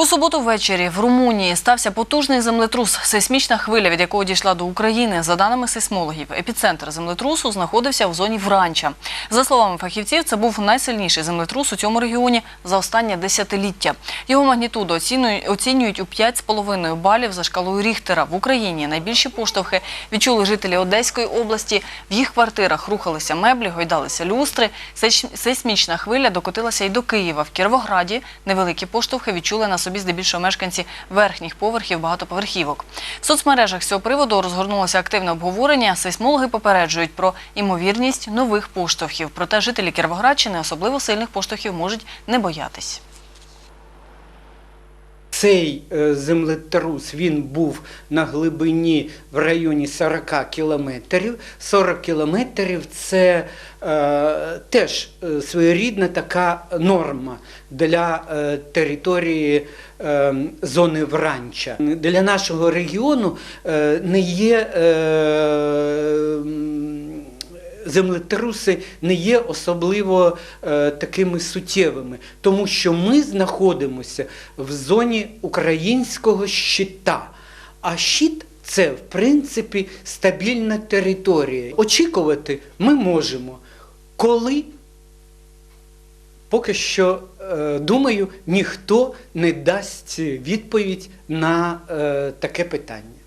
У суботу ввечері в Румунії стався потужний землетрус. Сейсмічна хвиля, від якого дійшла до України. За даними сейсмологів, епіцентр землетрусу знаходився в зоні Вранча. За словами фахівців, це був найсильніший землетрус у цьому регіоні за останнє десятиліття. Його магнітуду оцінюють, у 5,5 балів за шкалою Ріхтера. В Україні найбільші поштовхи відчули жителі Одеської області. В їх квартирах рухалися меблі, гойдалися люстри. Сейсмічна хвиля докотилася й до Києва. В Кіровограді невеликі поштовхи відчули на собі здебільшого мешканці верхніх поверхів багатоповерхівок. В соцмережах з цього приводу розгорнулося активне обговорення. Сейсмологи попереджують про імовірність нових поштовхів. Проте жителі Кіровоградщини особливо сильних поштовхів можуть не боятись. Цей е, землетрус він був на глибині в районі 40 кілометрів. 40 кілометрів це е, теж е, своєрідна така норма для е, території е, зони Вранча. Для нашого регіону е, не є. Е, землетруси не є особливо е, такими суттєвими, тому що ми знаходимося в зоні українського щита. А щит це, в принципі, стабільна територія. Очікувати ми можемо, коли поки що, е, думаю, ніхто не дасть відповідь на е, таке питання.